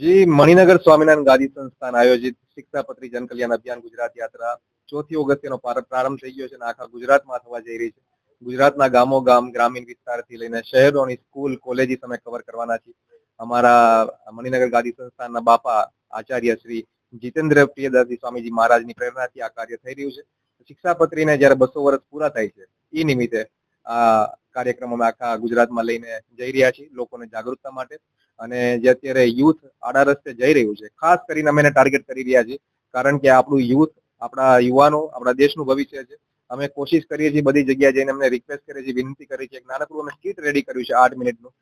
જી, મણિનગર સ્વામિનારાયણ ગાદી સંસ્થાન આયોજિત શિક્ષાપત્રી જનકલ્યાણ અભિયાન ગુજરાત યાત્રા ચોથી ઓગસ્ટનો પ્રારંભ થઈ ગયો છે આખા ગુજરાતમાં થવા જઈ રહી છે. ગુજરાતના ગામો, ગામ, ગ્રામીણ વિસ્તારથી લઈને શહેરોની સ્કૂલ, કોલેજીસ અમે કવર કરવાના છીએ. અમારા મણિનગર ગાદી સંસ્થાનના બાપા આચાર્ય શ્રી જીતેન્દ્ર પ્રિયદાસજી સ્વામીજી મહારાજની પ્રેરણાથી આ કાર્ય થઈ રહ્યું છે. શિક્ષાપત્રીને જ્યારે બસો વર્ષ પૂરા થાય છે એ નિમિત્તે આ કાર્યક્રમ આખા ગુજરાતમાં લઈને જઈ રહ્યા છીએ લોકોને જાગૃતતા માટે. અને જે અત્યારે યુથ આડા રસ્તે જઈ રહ્યું છે, ખાસ કરીને અમે એને ટાર્ગેટ કરી રહ્યા છીએ, કારણ કે આપણું યુથ આપણા યુવાનો, આપણા દેશનું ભવિષ્ય છે. અમે કોશિશ કરીએ છીએ બધી જગ્યાએ જઈને અમને રિક્વેસ્ટ કરીએ છીએ, વિનંતી કરીએ છીએ, એક નાનકડું અમે સ્કીટ રેડી કર્યું છે આઠ મિનિટનું.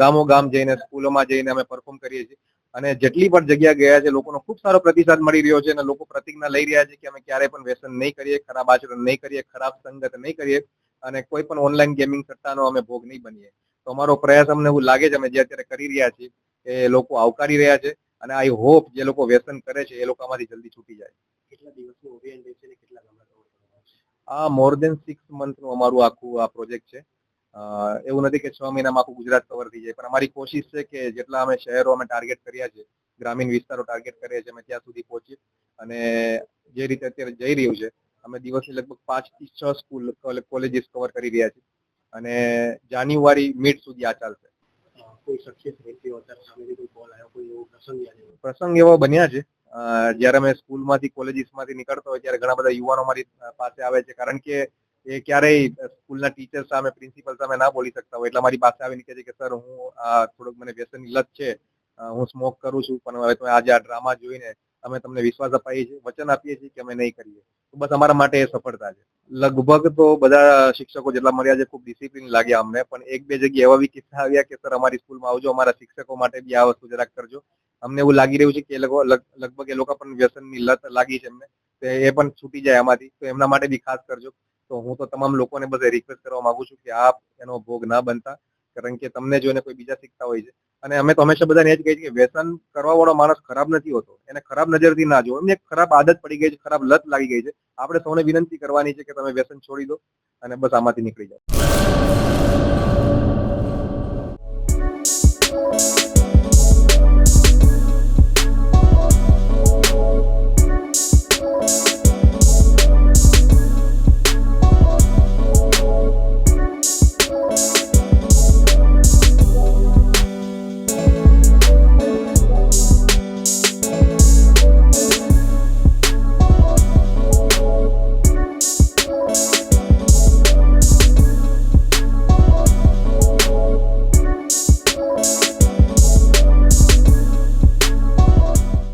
ગામો ગામ જઈને, સ્કૂલોમાં જઈને અમે પરફોર્મ કરીએ છીએ. અને જેટલી પણ જગ્યા ગયા છે, લોકોનો ખૂબ સારો પ્રતિસાદ મળી રહ્યો છે અને લોકો પ્રતિજ્ઞા લઈ રહ્યા છે કે અમે ક્યારેય પણ વ્યસન નહીં કરીએ, ખરાબ આચરણ નહીં કરીએ, ખરાબ સંગત નહીં કરીએ અને કોઈ પણ ઓનલાઈન ગેમિંગ સટ્ટાનો અમે ભોગ નહીં બનીએ. તો અમારો પ્રયાસ અમને એવું લાગે છે અમે જે અત્યારે કરી રહ્યા છીએ એ લોકો આવકારી રહ્યા છે અને આઈ હોપ જે લોકો વ્યસન કરે છે એ લોકો આમાંથી જલ્દી છૂટી જાય. કેટલા દિવસનું ઓરિએન્ટેશન કેટલા? આ મોર દેન સિક્સ મંથનું અમારું આખું આ પ્રોજેક્ટ છે. એવું નથી કે છ મહિનામાં આખું ગુજરાત કવર થઈ જાય પણ અમારી કોશિશ છે કે જેટલા અમે શહેરો અમે ટાર્ગેટ કર્યા છે ગ્રામીણ વિસ્તારો ટાર્ગેટ કર્યા છે અમે ત્યાં સુધી પહોંચીએ અને જે રીતે અત્યારે જઈ રહ્યું છે અમે દિવસે લગભગ પાંચથી છ સ્કૂલ કોલેજીસ કવર કરી રહ્યા છીએ. અને જાન્યુઆરી મિડ સુધી આ ચાલશે. પ્રસંગ એવા બન્યા છે. જ્યારે અમે સ્કૂલમાંથી કોલેજીસમાંથી નીકળતો હોય ત્યારે ઘણા બધા યુવાનો મારી પાસે આવે છે. કારણ કે એ ક્યારેય સ્કૂલના ટીચર સામે પ્રિન્સિપલ સામે ના બોલી શકતા હોય. એટલે મારી પાસે આવીને કહે છે કે સર હું આ થોડુંક મને વ્યસનની લત છે. હું સ્મોક કરું છું પણ હવે તમે આજે આ ડ્રામા જોઈને અમે તમને વિશ્વાસ અપાઈએ છીએ વચન આપીએ છીએ કે અમે નહીં કરીએ. બસ અમારા માટે એ સફળતા છે. લગભગ તો બધા શિક્ષકો જેટલા મળ્યા છે, ખૂબ ડિસિપ્લિન લાગ્યા અમને, પણ એક બે જગ્યાએ એવા બી કિસ્સા આવ્યા કે, સર, અમારી સ્કૂલમાં આવજો, અમારા શિક્ષકો માટે બી આ વસ્તુ જરાક કરજો. અમને એવું લાગી રહ્યું છે કે, એ લોકો લગભગ એ લોકો પણ વ્યસનની લત લાગી છે એમને, તો એ પણ છૂટી જાય આમાંથી, તો એમના માટે બી ખાસ કરજો. તો હું તો તમામ લોકોને બસ રિક્વેસ્ટ કરવા માંગુ છું કે આપ એનો ભોગ ના બનતા કારણ કે તમને જોઈને કોઈ બીજા શીખતા હોય છે. અને અમે તો હંમેશા બધાને એ જ કહીએ છીએ કે વ્યસન કરવા વાળો માણસ ખરાબ નથી હોતો. એને ખરાબ નજરથી ના જોવો એમને એક ખરાબ આદત પડી ગઈ છે, ખરાબ લત લાગી ગઈ છે. આપણે સૌને વિનંતી કરવાની છે કે તમે વ્યસન છોડી દો અને બસ આમાંથી નીકળી જાઓ.